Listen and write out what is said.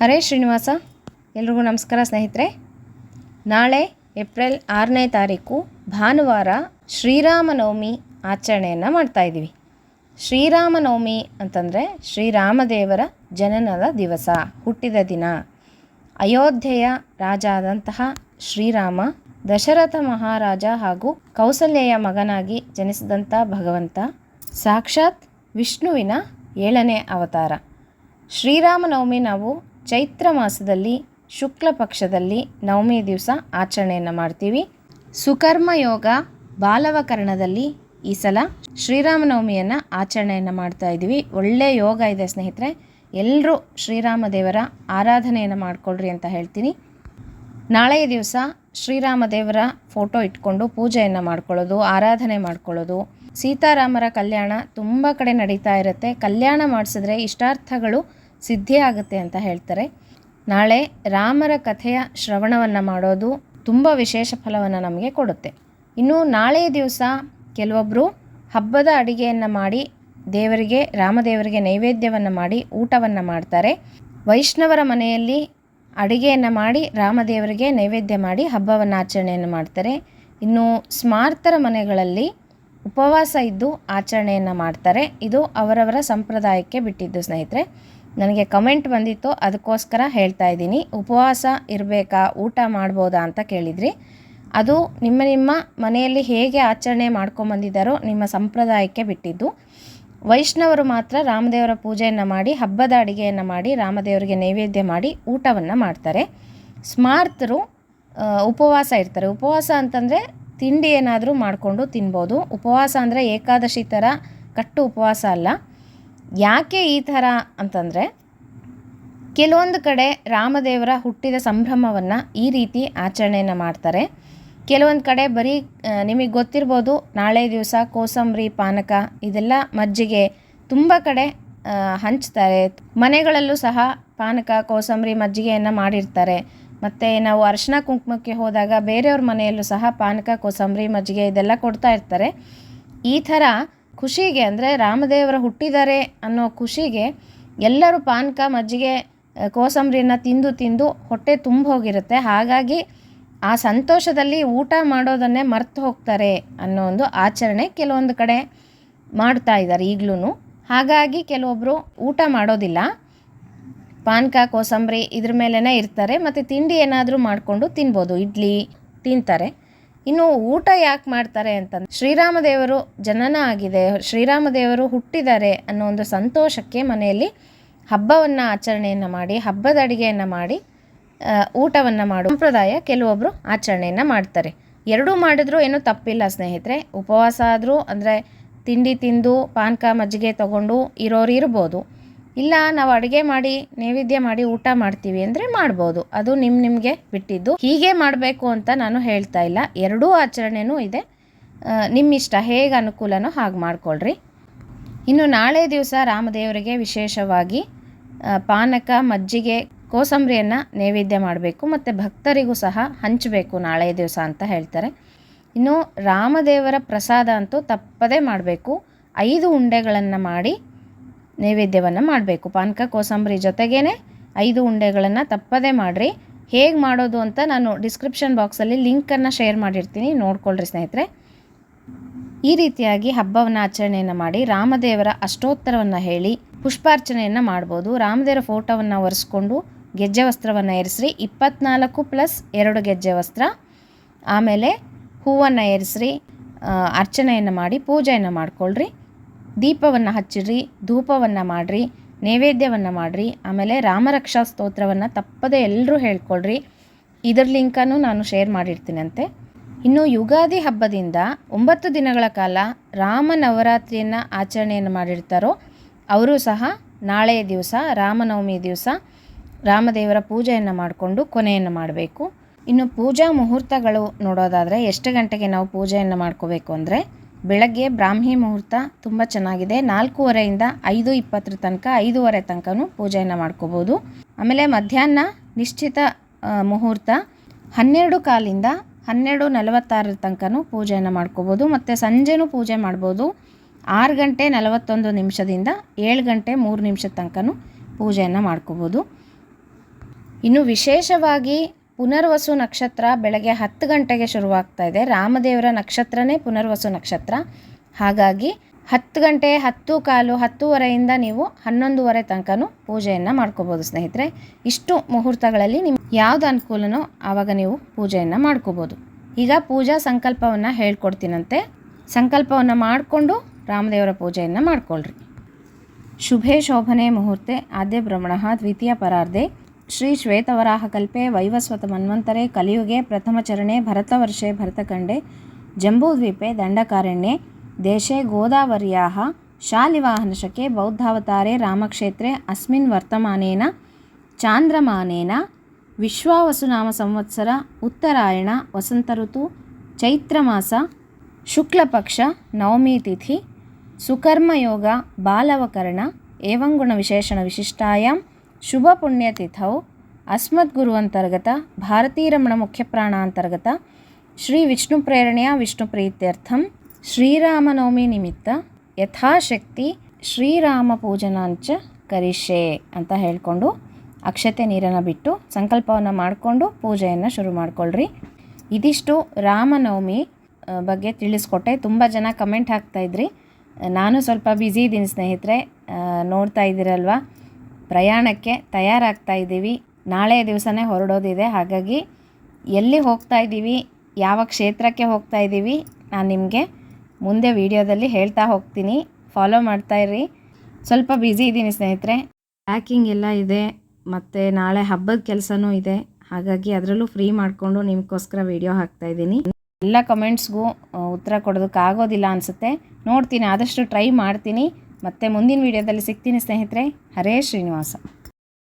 ಹರೇ ಶ್ರೀನಿವಾಸ, ಎಲ್ರಿಗೂ ನಮಸ್ಕಾರ ಸ್ನೇಹಿತರೆ. ನಾಳೆ ಏಪ್ರಿಲ್ ಆರನೇ ತಾರೀಕು ಭಾನುವಾರ ಶ್ರೀರಾಮನವಮಿ ಆಚರಣೆಯನ್ನು ಮಾಡ್ತಾಯಿದ್ದೀವಿ ಶ್ರೀರಾಮನವಮಿ ಅಂತಂದರೆ ಶ್ರೀರಾಮದೇವರ ಜನನದ ದಿವಸ, ಹುಟ್ಟಿದ ದಿನ. ಅಯೋಧ್ಯೆಯ ರಾಜ ಆದಂತಹ ಶ್ರೀರಾಮ, ದಶರಥ ಮಹಾರಾಜ ಹಾಗೂ ಕೌಸಲ್ಯೆಯ ಮಗನಾಗಿ ಜನಿಸಿದಂಥ ಭಗವಂತ, ಸಾಕ್ಷಾತ್ ವಿಷ್ಣುವಿನ ಏಳನೇ ಅವತಾರ. ಶ್ರೀರಾಮನವಮಿ ನಾವು ಚೈತ್ರ ಮಾಸದಲ್ಲಿ ಶುಕ್ಲ ಪಕ್ಷದಲ್ಲಿ ನವಮಿ ದಿವಸ ಆಚರಣೆಯನ್ನು ಮಾಡ್ತೀವಿ. ಸುಕರ್ಮ ಯೋಗ ಬಾಲವಕರಣದಲ್ಲಿ ಈ ಸಲ ಶ್ರೀರಾಮನವಮಿಯನ್ನು ಆಚರಣೆಯನ್ನು ಮಾಡ್ತಾ ಇದ್ದೀವಿ ಒಳ್ಳೆಯ ಯೋಗ ಇದೆ ಸ್ನೇಹಿತರೆ ಎಲ್ಲರೂ ಶ್ರೀರಾಮ ದೇವರ ಆರಾಧನೆಯನ್ನು ಮಾಡಿಕೊಳ್ಳ್ರಿ ಅಂತ ಹೇಳ್ತೀನಿ. ನಾಳೆಯ ದಿವಸ ಶ್ರೀರಾಮ ದೇವರ ಫೋಟೋ ಇಟ್ಕೊಂಡು ಪೂಜೆಯನ್ನು ಮಾಡ್ಕೊಳ್ಳೋದು, ಆರಾಧನೆ ಮಾಡ್ಕೊಳ್ಳೋದು. ಸೀತಾರಾಮರ ಕಲ್ಯಾಣ ತುಂಬ ಕಡೆ ನಡೀತಾ ಇರುತ್ತೆ. ಕಲ್ಯಾಣ ಮಾಡಿಸಿದ್ರೆ ಇಷ್ಟಾರ್ಥಗಳು ಸಿದ್ಧಿ ಆಗುತ್ತೆ ಅಂತ ಹೇಳ್ತಾರೆ. ನಾಳೆ ರಾಮರ ಕಥೆಯ ಶ್ರವಣವನ್ನು ಮಾಡೋದು ತುಂಬ ವಿಶೇಷ ಫಲವನ್ನು ನಮಗೆ ಕೊಡುತ್ತೆ. ಇನ್ನು ನಾಳೆಯ ದಿವಸ ಕೆಲವೊಬ್ಬರು ಹಬ್ಬದ ಅಡಿಗೆಯನ್ನು ಮಾಡಿ ದೇವರಿಗೆ, ರಾಮದೇವರಿಗೆ ನೈವೇದ್ಯವನ್ನು ಮಾಡಿ ಊಟವನ್ನು ಮಾಡ್ತಾರೆ. ವೈಷ್ಣವರ ಮನೆಯಲ್ಲಿ ಅಡಿಗೆಯನ್ನು ಮಾಡಿ ರಾಮದೇವರಿಗೆ ನೈವೇದ್ಯ ಮಾಡಿ ಹಬ್ಬವನ್ನು ಆಚರಣೆಯನ್ನು ಮಾಡ್ತಾರೆ. ಇನ್ನು ಸ್ಮಾರ್ತರ ಮನೆಗಳಲ್ಲಿ ಉಪವಾಸ ಇದ್ದು ಆಚರಣೆಯನ್ನು ಮಾಡ್ತಾರೆ. ಇದು ಅವರವರ ಸಂಪ್ರದಾಯಕ್ಕೆ ಬಿಟ್ಟಿದ್ದು ಸ್ನೇಹಿತರೆ. ನನಗೆ ಕಮೆಂಟ್ ಬಂದಿತ್ತು, ಅದಕ್ಕೋಸ್ಕರ ಹೇಳ್ತಾ ಇದ್ದೀನಿ. ಉಪವಾಸ ಇರಬೇಕಾ? ಊಟ ಮಾಡ್ಬೋದಾ ಅಂತ ಕೇಳಿದ್ರಿ. ಅದು ನಿಮ್ಮ ನಿಮ್ಮ ಮನೆಯಲ್ಲಿ ಹೇಗೆ ಆಚರಣೆ ಮಾಡ್ಕೊಂಬಂದಿದ್ದಾರೋ ನಿಮ್ಮ ಸಂಪ್ರದಾಯಕ್ಕೆ ಬಿಟ್ಟಿದ್ದು. ವೈಷ್ಣವರು ಮಾತ್ರ ರಾಮದೇವರ ಪೂಜೆಯನ್ನು ಮಾಡಿ, ಹಬ್ಬದ ಅಡಿಗೆಯನ್ನು ಮಾಡಿ, ರಾಮದೇವರಿಗೆ ನೈವೇದ್ಯ ಮಾಡಿ ಊಟವನ್ನು ಮಾಡ್ತಾರೆ. ಸ್ಮಾರ್ತರು ಉಪವಾಸ ಇರ್ತಾರೆ. ಉಪವಾಸ ಅಂತಂದರೆ ತಿಂಡಿ ಏನಾದರೂ ಮಾಡಿಕೊಂಡು ತಿನ್ಬೋದು. ಉಪವಾಸ ಅಂದರೆ ಏಕಾದಶಿ ಥರ ಕಟ್ಟು ಉಪವಾಸ ಅಲ್ಲ. ಯಾಕೆ ಈ ಥರ ಅಂತಂದರೆ ಕೆಲವೊಂದು ಕಡೆ ರಾಮದೇವರ ಹುಟ್ಟಿದ ಸಂಭ್ರಮವನ್ನು ಈ ರೀತಿ ಆಚರಣೆಯನ್ನು ಮಾಡ್ತಾರೆ. ಕೆಲವೊಂದು ಕಡೆ ಬರೀ ನಿಮಗೆ ಗೊತ್ತಿರ್ಬೋದು, ನಾಳೆ ದಿವಸ ಕೋಸಂಬರಿ, ಪಾನಕ ಇದೆಲ್ಲ ಮಜ್ಜಿಗೆ ತುಂಬ ಕಡೆ ಹಂಚ್ತಾರೆ. ಮನೆಗಳಲ್ಲೂ ಸಹ ಪಾನಕ, ಕೋಸಂಬರಿ ಮಜ್ಜಿಗೆಯನ್ನು ಮಾಡಿರ್ತಾರೆ. ಮತ್ತು ನಾವು ಅರಿಶಿನ ಕುಂಕುಮಕ್ಕೆ ಹೋದಾಗ ಬೇರೆಯವ್ರ ಮನೆಯಲ್ಲೂ ಸಹ ಪಾನಕ, ಕೋಸಂಬರಿ ಮಜ್ಜಿಗೆ ಇದೆಲ್ಲ ಕೊಡ್ತಾ ಇರ್ತಾರೆ. ಈ ಥರ ಖುಷಿಗೆ ಅಂದರೆ ರಾಮದೇವರು ಹುಟ್ಟಿದ್ದಾರೆ ಅನ್ನೋ ಖುಷಿಗೆ ಎಲ್ಲರೂ ಪಾನಕ ಮಜ್ಜಿಗೆ ಕೋಸಂಬರಿನ ತಿಂದು ತಿಂದು ಹೊಟ್ಟೆ ತುಂಬ ಹೋಗಿರುತ್ತೆ. ಹಾಗಾಗಿ ಆ ಸಂತೋಷದಲ್ಲಿ ಊಟ ಮಾಡೋದನ್ನೇ ಮರ್ತು ಹೋಗ್ತಾರೆ ಅನ್ನೋ ಒಂದು ಆಚರಣೆ ಕೆಲವೊಂದು ಕಡೆ ಮಾಡ್ತಾ ಇದ್ದಾರೆ ಈಗಲೂ ಹಾಗಾಗಿ ಕೆಲವೊಬ್ಬರು ಊಟ ಮಾಡೋದಿಲ್ಲ. ಪಾನಕ ಕೋಸಂಬರಿ ಇದ್ರ ಮೇಲೇ ಇರ್ತಾರೆ. ಮತ್ತು ತಿಂಡಿ ಏನಾದರೂ ಮಾಡಿಕೊಂಡು ತಿನ್ಬೋದು. ಇಡ್ಲಿ ತಿಂತಾರೆ. ಇನ್ನು ಊಟ ಯಾಕೆ ಮಾಡ್ತಾರೆ ಅಂತಂದ್ರೆ ಶ್ರೀರಾಮದೇವರು ಜನನ ಆಗಿದೆ, ಶ್ರೀರಾಮದೇವರು ಹುಟ್ಟಿದ್ದಾರೆ ಅನ್ನೋ ಒಂದು ಸಂತೋಷಕ್ಕೆ ಮನೆಯಲ್ಲಿ ಹಬ್ಬವನ್ನು ಆಚರಣೆಯನ್ನು ಮಾಡಿ, ಹಬ್ಬದ ಅಡುಗೆಯನ್ನು ಮಾಡಿ ಊಟವನ್ನು ಮಾಡೋ. ಸಂಪ್ರದಾಯ ಕೆಲವೊಬ್ಬರು ಆಚರಣೆಯನ್ನು ಮಾಡ್ತಾರೆ. ಎರಡೂ ಮಾಡಿದ್ರೂ ಏನೂ ತಪ್ಪಿಲ್ಲ ಸ್ನೇಹಿತರೆ. ಉಪವಾಸ ಆದರೂ ಅಂದರೆ ತಿಂಡಿ ತಿಂದು ಪಾನಕ ಮಜ್ಜಿಗೆ ತಗೊಂಡು ಇರೋರು ಇರ್ಬೋದು. ಇಲ್ಲ, ನಾವು ಅಡುಗೆ ಮಾಡಿ, ನೈವೇದ್ಯ ಮಾಡಿ ಊಟ ಮಾಡ್ತೀವಿ ಅಂದರೆ ಮಾಡ್ಬೋದು. ಅದು ನಿಮ್ಮ ನಿಮಗೆ ಬಿಟ್ಟಿದ್ದು. ಹೀಗೆ ಮಾಡಬೇಕು ಅಂತ ನಾನು ಹೇಳ್ತಾ ಇಲ್ಲ. ಎರಡೂ ಆಚರಣೆನೂ ಇದೆ. ನಿಮ್ಮಿಷ್ಟ ಹೇಗೆ ಅನುಕೂಲನೋ ಹಾಗೆ ಮಾಡ್ಕೊಳ್ರಿ. ಇನ್ನು ನಾಳೆ ದಿವಸ ರಾಮದೇವರಿಗೆ ವಿಶೇಷವಾಗಿ ಪಾನಕ, ಮಜ್ಜಿಗೆ, ಕೋಸಂಬರಿಯನ್ನು ನೈವೇದ್ಯ ಮಾಡಬೇಕು ಮತ್ತು ಭಕ್ತರಿಗೂ ಸಹ ಹಂಚಬೇಕು ನಾಳೆ ದಿವಸ ಅಂತ ಹೇಳ್ತಾರೆ. ಇನ್ನು ರಾಮದೇವರ ಪ್ರಸಾದ ಅಂತೂ ತಪ್ಪದೇ ಮಾಡಬೇಕು. ಐದು ಉಂಡೆಗಳನ್ನು ಮಾಡಿ ನೈವೇದ್ಯವನ್ನು ಮಾಡಬೇಕು. ಪಾನಕ, ಕೋಸಂಬರಿ ಜೊತೆಗೇ ಐದು ಉಂಡೆಗಳನ್ನು ತಪ್ಪದೇ ಮಾಡಿರಿ. ಹೇಗೆ ಮಾಡೋದು ಅಂತ ನಾನು ಡಿಸ್ಕ್ರಿಪ್ಷನ್ ಬಾಕ್ಸಲ್ಲಿ ಲಿಂಕನ್ನು ಶೇರ್ ಮಾಡಿರ್ತೀನಿ. ನೋಡ್ಕೊಳ್ರಿ ಸ್ನೇಹಿತರೆ. ಈ ರೀತಿಯಾಗಿ ಹಬ್ಬವನ್ನು ಆಚರಣೆಯನ್ನು ಮಾಡಿ ರಾಮದೇವರ ಅಷ್ಟೋತ್ತರವನ್ನು ಹೇಳಿ ಪುಷ್ಪಾರ್ಚನೆಯನ್ನು ಮಾಡ್ಬೋದು. ರಾಮದೇವರ ಫೋಟೋವನ್ನು ಒರೆಸ್ಕೊಂಡು ಗೆಜ್ಜೆ ವಸ್ತ್ರವನ್ನು ಏರಿಸ್ರಿ. ಇಪ್ಪತ್ನಾಲ್ಕು ಪ್ಲಸ್ ಎರಡು ಗೆಜ್ಜೆ ವಸ್ತ್ರ. ಆಮೇಲೆ ಹೂವನ್ನು ಏರಿಸ್ರಿ. ಅರ್ಚನೆಯನ್ನು ಮಾಡಿ ಪೂಜೆಯನ್ನು ಮಾಡ್ಕೊಳ್ರಿ. ದೀಪವನ್ನು ಹಚ್ಚಿರಿ ಧೂಪವನ್ನು ಮಾಡಿರಿ, ನೈವೇದ್ಯವನ್ನು ಮಾಡಿರಿ, ಆಮೇಲೆ ರಾಮರಕ್ಷಾ ಸ್ತೋತ್ರವನ್ನು ತಪ್ಪದೆ ಎಲ್ಲರೂ ಹೇಳ್ಕೊಳ್ರಿ. ಇದರ ಲಿಂಕನ್ನು ನಾನು ಶೇರ್ ಮಾಡಿರ್ತೀನಂತೆ. ಇನ್ನು ಯುಗಾದಿ ಹಬ್ಬದಿಂದ ಒಂಬತ್ತು ದಿನಗಳ ಕಾಲ ರಾಮ ನವರಾತ್ರಿಯನ್ನು ಆಚರಣೆಯನ್ನು ಮಾಡಿರ್ತಾರೋ, ಅವರು ಸಹ ನಾಳೆಯ ದಿವಸ, ರಾಮನವಮಿ ದಿವಸ ರಾಮದೇವರ ಪೂಜೆಯನ್ನು ಮಾಡಿಕೊಂಡು ಕೊನೆಯನ್ನು ಮಾಡಬೇಕು. ಇನ್ನು ಪೂಜಾ ಮುಹೂರ್ತಗಳು ನೋಡೋದಾದರೆ ಎಷ್ಟು ಗಂಟೆಗೆ ನಾವು ಪೂಜೆಯನ್ನು ಮಾಡ್ಕೋಬೇಕು ಅಂದರೆ ಬೆಳಗ್ಗೆ ಬ್ರಾಹ್ಮಿ ಮುಹೂರ್ತ ತುಂಬ ಚೆನ್ನಾಗಿದೆ. ನಾಲ್ಕೂವರೆಯಿಂದ ಐದು ಇಪ್ಪತ್ತರ ತನಕ, ಐದೂವರೆ ತನಕನೂ ಪೂಜೆಯನ್ನು ಮಾಡ್ಕೋಬೋದು. ಆಮೇಲೆ ಮಧ್ಯಾಹ್ನ ನಿಶ್ಚಿತ ಮುಹೂರ್ತ ಹನ್ನೆರಡು ಕಾಲಿಂದ ಹನ್ನೆರಡು ನಲವತ್ತಾರರ ತನಕನೂ ಪೂಜೆಯನ್ನು ಮಾಡ್ಕೋಬೋದು. ಮತ್ತು ಸಂಜೆನೂ ಪೂಜೆ ಮಾಡ್ಬೋದು. ಆರು ಗಂಟೆ ನಲವತ್ತೊಂದು ನಿಮಿಷದಿಂದ ಏಳು ಗಂಟೆ ಮೂರು ನಿಮಿಷದ ತನಕನೂ ಪೂಜೆಯನ್ನು ಮಾಡ್ಕೋಬೋದು. ಇನ್ನು ವಿಶೇಷವಾಗಿ ಪುನರ್ವಸು ನಕ್ಷತ್ರ ಬೆಳಗ್ಗೆ ಹತ್ತು ಗಂಟೆಗೆ ಶುರುವಾಗ್ತಾ ಇದೆ. ರಾಮದೇವರ ನಕ್ಷತ್ರನೇ ಪುನರ್ವಸು ನಕ್ಷತ್ರ. ಹಾಗಾಗಿ ಹತ್ತು ಗಂಟೆ ಹತ್ತು ಕಾಲು ಹತ್ತುವರೆಯಿಂದ ನೀವು ಹನ್ನೊಂದುವರೆ ತನಕನೂ ಪೂಜೆಯನ್ನು ಮಾಡ್ಕೋಬೋದು ಸ್ನೇಹಿತರೆ. ಇಷ್ಟು ಮುಹೂರ್ತಗಳಲ್ಲಿ ನಿಮ್ಗೆ ಯಾವ್ದು ಅನುಕೂಲನೋ ಆವಾಗ ನೀವು ಪೂಜೆಯನ್ನು ಮಾಡ್ಕೋಬೋದು. ಈಗ ಪೂಜಾ ಸಂಕಲ್ಪವನ್ನು ಹೇಳ್ಕೊಡ್ತೀನಂತೆ. ಸಂಕಲ್ಪವನ್ನು ಮಾಡಿಕೊಂಡು ರಾಮದೇವರ ಪೂಜೆಯನ್ನು ಮಾಡ್ಕೊಳ್ರಿ. ಶುಭೆ ಶೋಭನೆ ಮುಹೂರ್ತೆ. ಆದ್ಯ ಭ್ರಮಣ ದ್ವಿತೀಯ ಪರಾರ್ಧೆ. ಶ್ರೀ ಶ್ವೇತವರಾಹಕಲ್ಪೆ ವೈವಸ್ವತ ಮನ್ವಂತರೆ, ಕಲಿಯುಗೆ ಪ್ರಥಮಚರಣೆ ಭರತವರ್ಷೆ ಭರತಖಂಡೆ ಜಂಬೂದ್ವೀಪೆ ದಂಡಕಾರಣ್ಯೆ, ದೇಶೆ ಶಾಲಿವಾಹನ ಶಾಲಿವಾಹನಶಕೆ ಬೌದ್ಧಾವತಾರೆ, ರಾಮಕ್ಷೇತ್ರೆ, ಅಸ್ಮಿನ್ ವರ್ತಮಾನೇನ, ಚಾಂದ್ರಮಾನೇನ, ವಿಶ್ವಾವಸುನಾಮ ಸಂವತ್ಸರ, ಉತ್ತರಾಯಣ, ವಸಂತ ಋತು, ಚೈತ್ರಮಾಸ, ಶುಕ್ಲಪಕ್ಷ, ನವಮಿ ತಿಥಿ, ಸುಕರ್ಮಯೋಗ, ಬಾಲವಕರಣ ಏವಂಗುಣ ವಿಶೇಷಣ ವಿಶಿಷ್ಟಾಯಾಂ ಶುಭ ಪುಣ್ಯತಿಥೌ. ಅಸ್ಮದ್ಗುರುವಂತರ್ಗತ ಭಾರತೀರಮಣ ಮುಖ್ಯಪ್ರಾಣಾಂತರ್ಗತ ಶ್ರೀ ವಿಷ್ಣು ಪ್ರೇರಣೆಯ ವಿಷ್ಣು ಪ್ರೀತ್ಯರ್ಥಂ, ಶ್ರೀರಾಮನವಮಿ ನಿಮಿತ್ತ ಯಥಾಶಕ್ತಿ ಶ್ರೀರಾಮ ಪೂಜನಾಂಚ ಕರಿಷೆ ಅಂತ ಹೇಳಿಕೊಂಡು ಅಕ್ಷತೆ ನೀರನ್ನು ಬಿಟ್ಟು ಸಂಕಲ್ಪವನ್ನು ಮಾಡಿಕೊಂಡು ಪೂಜೆಯನ್ನು ಶುರು ಮಾಡಿಕೊಳ್ಳ್ರಿ ಇದಿಷ್ಟು ರಾಮನವಮಿ ಬಗ್ಗೆ ತಿಳಿಸ್ಕೊಟ್ಟೆ. ತುಂಬ ಜನ ಕಮೆಂಟ್ ಹಾಕ್ತಾಯಿದ್ರಿ ನಾನು ಸ್ವಲ್ಪ ಬ್ಯುಸಿ ಇದ್ದೀನಿ ಸ್ನೇಹಿತರೆ. ನೋಡ್ತಾ ಇದ್ದೀರಲ್ವ? ಪ್ರಯಾಣಕ್ಕೆ ತಯಾರಾಗ್ತಾ ಇದ್ದೀವಿ. ನಾಳೆ ದಿವಸನೇ ಹೊರಡೋದಿದೆ. ಹಾಗಾಗಿ ಎಲ್ಲಿ ಹೋಗ್ತಾ ಇದ್ದೀವಿ, ಯಾವ ಕ್ಷೇತ್ರಕ್ಕೆ ಹೋಗ್ತಾ ಇದ್ದೀವಿ, ನಾನು ನಿಮಗೆ ಮುಂದೆ ವಿಡಿಯೋದಲ್ಲಿ ಹೇಳ್ತಾ ಹೋಗ್ತೀನಿ. ಫಾಲೋ ಮಾಡ್ತಾ ಇರ್ರಿ. ಸ್ವಲ್ಪ ಬ್ಯುಸಿ ಇದ್ದೀನಿ ಸ್ನೇಹಿತರೆ. ಪ್ಯಾಕಿಂಗ್ ಎಲ್ಲ ಇದೆ, ಮತ್ತು ನಾಳೆ ಹಬ್ಬದ ಕೆಲಸನೂ ಇದೆ. ಹಾಗಾಗಿ ಅದರಲ್ಲೂ ಫ್ರೀ ಮಾಡಿಕೊಂಡು ನಿಮಗೋಸ್ಕರ ವಿಡಿಯೋ ಹಾಕ್ತಾ ಇದ್ದೀನಿ. ಎಲ್ಲ ಕಮೆಂಟ್ಸ್ಗೂ ಉತ್ತರ ಕೊಡೋದಕ್ಕಾಗೋದಿಲ್ಲ ಅನಿಸುತ್ತೆ. ನೋಡ್ತೀನಿ, ಆದಷ್ಟು ಟ್ರೈ ಮಾಡ್ತೀನಿ. ಮತ್ತು ಮುಂದಿನ ವಿಡಿಯೋದಲ್ಲಿ ಸಿಗ್ತೀನಿ ಸ್ನೇಹಿತರೆ ಹರೇ ಶ್ರೀನಿವಾಸ.